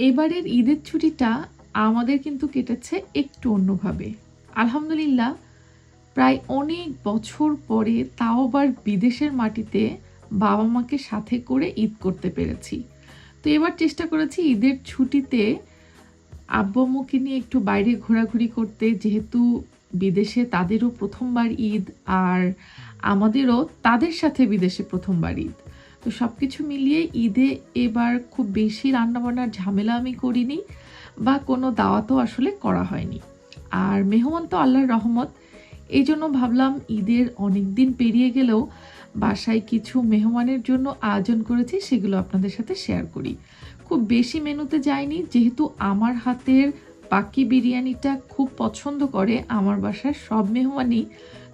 এবারের ঈদের ছুটিটা আমাদের কিন্তু কেটেছে একটু অন্যভাবে। আলহামদুলিল্লাহ, প্রায় অনেক বছর পরে তাও আবার বিদেশের মাটিতে বাবা মাকে সাথে করে ঈদ করতে পেরেছি। তো এবার চেষ্টা করেছি ঈদের ছুটিতে আব্বু নিয়ে একটু বাইরে ঘোরাঘুরি করতে, যেহেতু বিদেশে তাদেরও প্রথমবার ঈদ আর আমাদেরও তাদের সাথে বিদেশে প্রথমবার ঈদ। তো সব কিছু মিলিয়ে ঈদে এবার খুব বেশি রান্নাবান্নার ঝামেলা আমি করিনি বা কোনো দাওয়াতও আসলে করা হয়নি। আর মেহমান তো আল্লাহর রহমত এই জন্য ভাবলাম ঈদের অনেক দিন পেরিয়ে গেলেও বাসায় কিছু মেহমানের জন্য আয়োজন করেছি, সেগুলো আপনাদের সাথে শেয়ার করি। খুব বেশি মেনুতে যায়নি যেহেতু আমার হাতের পাকি বিরিয়ানিটা খুব পছন্দ করে, আমার বাসার সব মেহমানই।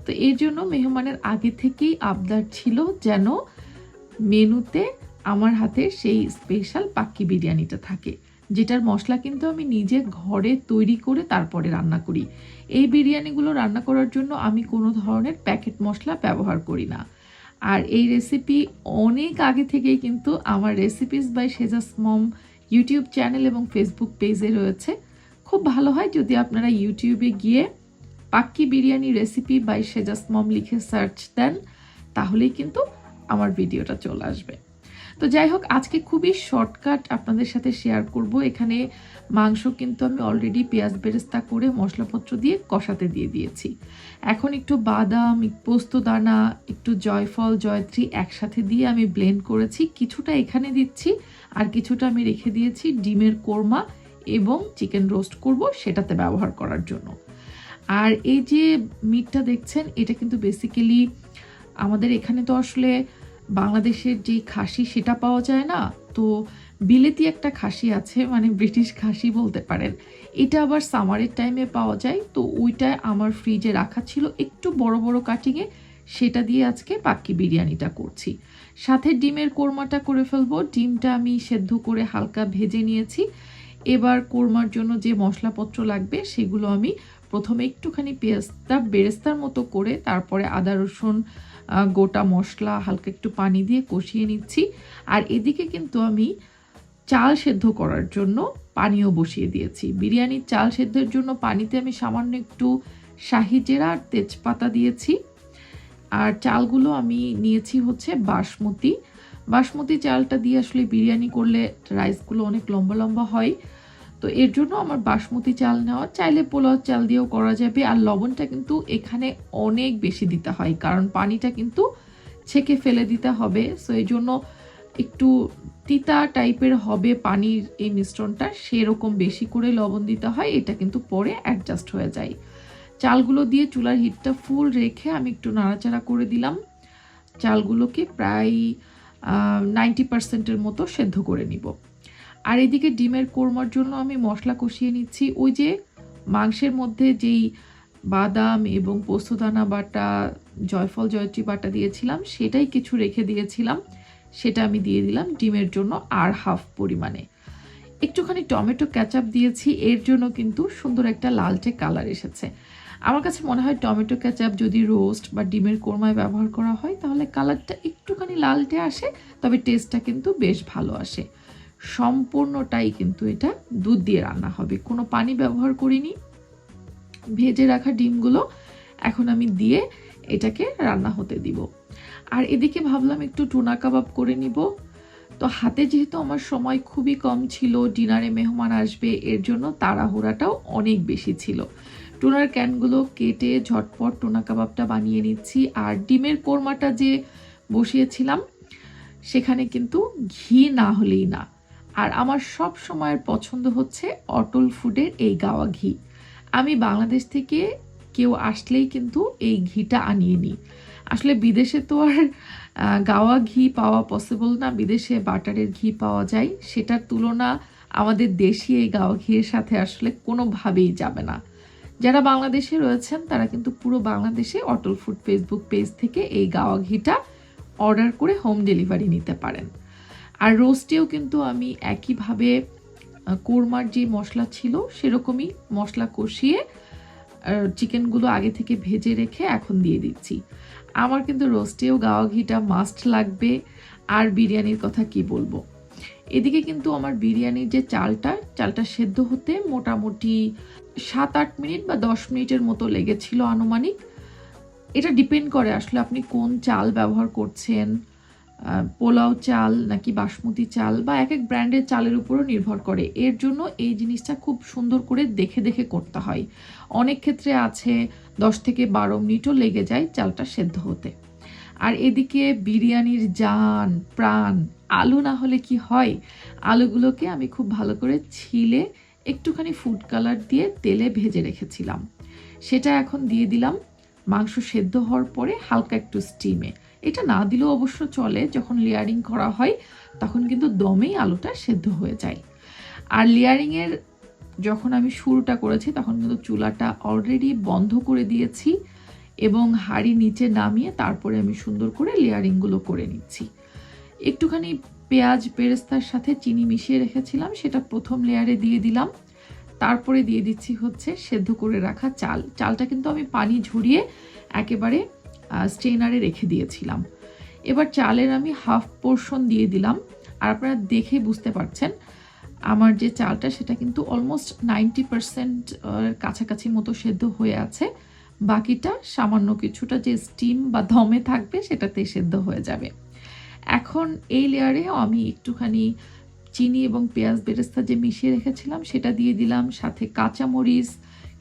তো এর জন্য মেহমানের আগে থেকেই আবদার ছিল যেন মেনুতে আমার হাতের সেই স্পেশাল পাক্কি বিরিয়ানিটা থাকে, যেটার মশলা কিন্তু আমি নিজে ঘরে তৈরি করে তারপরে রান্না করি। এই বিরিয়ানিগুলো রান্না করার জন্য আমি কোনো ধরনের প্যাকেট মশলা ব্যবহার করি না। আর এই রেসিপি অনেক আগে থেকেই কিন্তু আমার recipes by Sejas mom YouTube channel এবং ফেসবুক পেজে রয়েছে। খুব ভালো হয় যদি আপনারা ইউটিউবে গিয়ে pakki biryani recipe by Sejas mom লিখে সার্চ দেন, তাহলেই কিন্তু আমার ভিডিওটা চলে আসবে। তো যাই হোক, আজকে খুবই শর্টকাট আপনাদের সাথে শেয়ার করব। এখানে মাংস কিন্তু আমি অলরেডি পেঁয়াজ বেরেস্তা করে মশলাপত্র দিয়ে কষাতে দিয়ে দিয়েছি। এখন একটু বাদাম, একটু পোস্তদানা একটু জয়ফল, জয়ত্রী একসাথে দিয়ে আমি ব্লেন্ড করেছি। কিছুটা এখানে দিচ্ছি আর কিছুটা আমি রেখে দিয়েছি ডিমের কোরমা এবং চিকেন রোস্ট করব সেটাতে ব্যবহার করার জন্য। আর এই যে মিটটা দেখছেন, এটা কিন্তু বেসিক্যালি আমাদের এখানে তো আসলে বাংলাদেশের যে খাসি সেটা পাওয়া যায় না। তো বিলেতি একটা খাসি আছে মানে ব্রিটিশ খাসি বলতে পারেন। এটা আবার সামারের টাইমে পাওয়া যায়। তো ওইটায় আমার ফ্রিজে রাখা ছিল একটু বড় বড় কাটিংয়ে সেটা দিয়ে আজকে পাক্কি বিরিয়ানিটা করছি। সাথে ডিমের কোরমাটা করে ফেলব। ডিমটা আমি সেদ্ধ করে হালকা ভেজে নিয়েছি। এবার কোরমার জন্য যে মশলাপত্র লাগবে সেগুলো আমি প্রথমে একটুখানি পেঁয়াজটা বেরেস্তার মতো করে তারপরে আদা, রসুন গোটা মশলা, হালকা একটু পানি দিয়ে কষিয়ে নিচ্ছি। আর এদিকে কিন্তু আমি চাল সেদ্ধ করার জন্য পানিও বসিয়ে দিয়েছি। বিরিয়ানির চাল সেদ্ধের জন্য পানিতে আমি সামান্য একটু শাহি জিরা আর তেজপাতা দিয়েছি। আর চালগুলো আমি নিয়েছি হচ্ছে বাসমতি। বাসমতি চালটা দিয়ে আসলে বিরিয়ানি করলে রাইসগুলো অনেক লম্বা লম্বা হয়। তো এর জন্য আমার বাসমতি চাল নেওয়া, চাইলে পোলাও চাল দিয়েও করা যাবে। আর লবণটা কিন্তু এখানে অনেক বেশি দিতে হয়, কারণ পানিটা কিন্তু ছেঁকে ফেলে দিতে হবে। সো এই জন্য একটু তিতা টাইপের হবে পানির এই মিশ্রণটা, সেরকম বেশি করে লবণ দিতে হয়, এটা কিন্তু পরে অ্যাডজাস্ট হয়ে যায়। চালগুলো দিয়ে চুলার হিটটা ফুল রেখে আমি একটু নাড়াচাড়া করে দিলাম। চালগুলোকে প্রায় নাইনটি পার্সেন্টের মতো সেদ্ধ করে নিব। আর এদিকে ডিমের কোরমার জন্য আমি মশলা কষিয়ে নিচ্ছি। ওই যে মাংসের মধ্যে যেই বাদাম এবং পোস্তদানা বাটা, জয়ফল, জয়ত্রী বাটা দিয়েছিলাম, সেটাই কিছু রেখে দিয়েছিলাম। সেটা আমি দিয়ে দিলাম ডিমের জন্য আর হাফ পরিমাণে। একটুখানি টমেটো ক্যাচাপ দিয়েছি, এর জন্য কিন্তু সুন্দর একটা লালটে কালার এসেছে। আমার কাছে মনে হয় টমেটো ক্যাচাপ যদি রোস্ট বা ডিমের কোরমায় ব্যবহার করা হয়, তাহলে কালারটা একটুখানি লালটে আসে, তবে টেস্টটা কিন্তু বেশ ভালো আসে। সম্পূর্ণটাই কিন্তু এটা দুধ দিয়ে রান্না হবে। কোনো পানি ব্যবহার করিনি। ভেজে রাখা ডিমগুলো এখন আমি দিয়ে এটাকে রান্না হতে দিব। আর এদিকে ভাবলাম একটু টুনা কাবাব করে নিব। তো হাতে যেহেতু আমার সময় খুবই কম ছিল, ডিনারে মেহমান আসবে, এর জন্য তাড়াহুড়াটাও অনেক বেশি ছিল। টুনার ক্যানগুলো কেটে ঝটপট টুনা কাবাবটা বানিয়ে নিচ্ছি। আর ডিমের কোরমাটা যে বসিয়েছিলাম, সেখানে কিন্তু ঘি না হলেই না। আর আমার সব সময়ের পছন্দ হচ্ছে অটল ফুডের এই গাওয়া ঘি। আমি বাংলাদেশ থেকে কেউ আসলেই কিন্তু এই ঘিটা আনিয়ে নিই। আসলে বিদেশে তো আর গাওয়া ঘি পাওয়া পসিবল না। বিদেশে বাটারের ঘি পাওয়া যায়। সেটার তুলনা আমাদের দেশি এই গাওয়া ঘিয়ের সাথে আসলে কোনোভাবেই যাবে না। যারা বাংলাদেশে রয়েছেন, তারা কিন্তু পুরো বাংলাদেশে অটল ফুড ফেসবুক পেজ থেকে এই গাওয়া ঘিটা অর্ডার করে হোম ডেলিভারি নিতে পারেন। আর রোস্টেও কিন্তু আমি একইভাবে কোরমার যে মশলা ছিল সেরকমই মশলা কষিয়ে চিকেনগুলো আগে থেকে ভেজে রেখে এখন দিয়ে দিচ্ছি। আমার কিন্তু রোস্টেও গাওয়া ঘিটা মাস্ট লাগবে। আর বিরিয়ানির কথা কি বলব? এদিকে কিন্তু আমার বিরিয়ানির যে চালটা চালটা সেদ্ধ হতে মোটামুটি সাত আট মিনিট বা দশ মিনিটের মতো লেগেছিল আনুমানিক। এটা ডিপেন্ড করে আসলে আপনি কোন চাল ব্যবহার করছেন পোলাও চাল নাকি বাসমতি চাল বা এক এক ব্র্যান্ডের চালের উপরও নির্ভর করে। এর জন্য এই জিনিসটা খুব সুন্দর করে দেখে দেখে করতে হয়। অনেক ক্ষেত্রে আছে দশ থেকে বারো মিনিটও লেগে যায় চালটা সেদ্ধ হতে। আর এদিকে বিরিয়ানির জান, প্রাণ, আলু না হলে কি হয়? আলুগুলোকে আমি খুব ভালো করে ছিলে একটুখানি ফুড কালার দিয়ে তেলে ভেজে রেখেছিলাম। সেটা এখন দিয়ে দিলাম। মাংস সেদ্ধ হওয়ার পরে হালকা একটু স্টিমে এটা না দিলেও অবশ্য চলে, যখন লেয়ারিং করা হয়, তখন কিন্তু দমেই আলুটা সেদ্ধ হয়ে যায়। আর লেয়ারিংয়ের যখন আমি শুরুটা করেছি, তখন কিন্তু চুলাটা অলরেডি বন্ধ করে দিয়েছি এবং হাঁড়ি নিচে নামিয়ে তারপরে আমি সুন্দর করে লেয়ারিংগুলো করে নিচ্ছি। একটুখানি পেঁয়াজ বেরেস্তার সাথে চিনি মিশিয়ে রেখেছিলাম, সেটা প্রথম লেয়ারে দিয়ে দিলাম। তারপরে দিয়ে দিচ্ছি হচ্ছে সেদ্ধ করে রাখা চাল। চালটা কিন্তু আমি পানি ঝরিয়ে একেবারে স্টেনারে রেখে দিয়েছিলাম। এবার চালের আমি হাফ পোর্শন দিয়ে দিলাম। আর আপনারা দেখে বুঝতে পারছেন, আমার যে চালটা সেটা কিন্তু অলমোস্ট নাইনটি পারসেন্ট কাছাকাছি মতো সেদ্ধ হয়ে আছে। বাকিটা সামান্য কিছুটা যে স্টিম বা ধমে থাকবে সেটাতে সেদ্ধ হয়ে যাবে। এখন এই লেয়ারে আমি একটুখানি চিনি এবং পেঁয়াজ বেরেস্তা যে মিশিয়ে রেখেছিলাম, সেটা দিয়ে দিলাম। সাথে কাঁচামরিচ,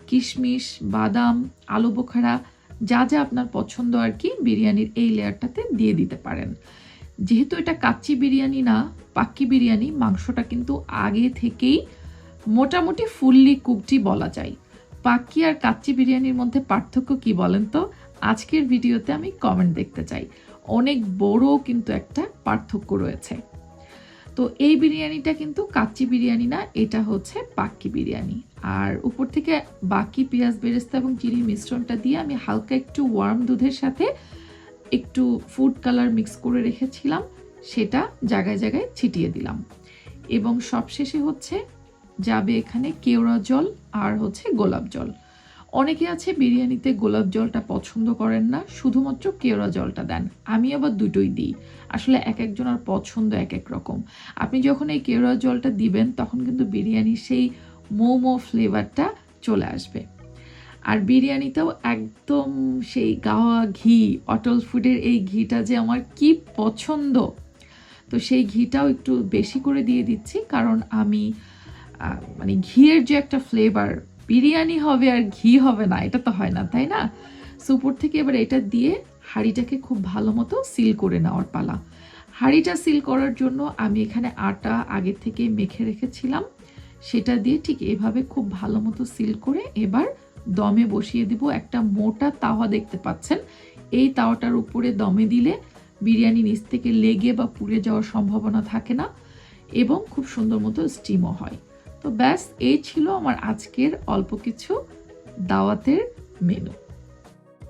কিশমিশ, বাদাম, আলু বোখারা যা যা আপনার পছন্দ আর কি, বিরিয়ানির এই লেয়ারটাতে দিয়ে দিতে পারেন। যেহেতু এটা কাচ্চি বিরিয়ানি না, পাক্কি বিরিয়ানি, মাংসটা কিন্তু আগে থেকেই মোটামুটি ফুললি কুকটি বলা যায়। পাক্কি আর কাচ্চি বিরিয়ানির মধ্যে পার্থক্য কি বলেন তো? আজকের ভিডিওতে আমি কমেন্ট দেখতে চাই। অনেক বড় কিন্তু একটা পার্থক্য রয়েছে। তো এই বিরিয়ানিটা কিন্তু কাচ্চি বিরিয়ানি না, এটা হচ্ছে পাক্কি বিরিয়ানি। আর উপর থেকে বাকি পেঁয়াজ বেরেস্তা এবং চিনির মিশ্রণটা দিয়ে আমি হালকা একটু ওয়ার্ম দুধের সাথে একটু ফুড কালার মিক্স করে রেখেছিলাম, সেটা জায়গায় জায়গায় ছিটিয়ে দিলাম। এবং সবশেষে হচ্ছে যাবে এখানে কেওড়া জল আর হচ্ছে গোলাপ জল। অনেকে আছে বিরিয়ানিতে গোলাপ জলটা পছন্দ করেন না, শুধুমাত্র কেওড়া জলটা দেন। আমি আবার দুটোই দিই। আসলে এক একজন আর পছন্দ এক এক রকম। আপনি যখন এই কেওড়া জলটা দিবেন, তখন কিন্তু বিরিয়ানির সেই মোমো ফ্লেভারটা চলে আসবে। আর বিরিয়ানিতেও একদম সেই গাওয়া ঘি, অটল ফুডের এই ঘিটা যে আমার কি পছন্দ, তো সেই ঘিটাও একটু বেশি করে দিয়ে দিচ্ছি, কারণ আমি মানে ঘিয়ের যে একটা ফ্লেভার বিরিয়ানি হবে আর ঘি হবে না, এটা তো হয় না, তাই না? সুপুর থেকে এবার এটা দিয়ে হাঁড়িটাকে খুব ভালো মতো সিল করে নেওয়ার পালা। হাঁড়িটা সিল করার জন্য আমি এখানে আটা আগে থেকে মেখে রেখেছিলাম। সেটা দিয়ে ঠিক এভাবে খুব ভালো মতো সিল করে এবার দমে বসিয়ে দিব একটা মোটা তাওয়া দেখতে পাচ্ছেন। এই তাওয়াটার উপরে দমে দিলে বিরিয়ানি নিচ থেকে লেগে বা পুড়ে যাওয়ার সম্ভাবনা থাকে না এবং খুব সুন্দর মতো স্টিমও হয়। তো ব্যাস এই ছিল আমার আজকের অল্প কিছু দাওয়াতের মেনু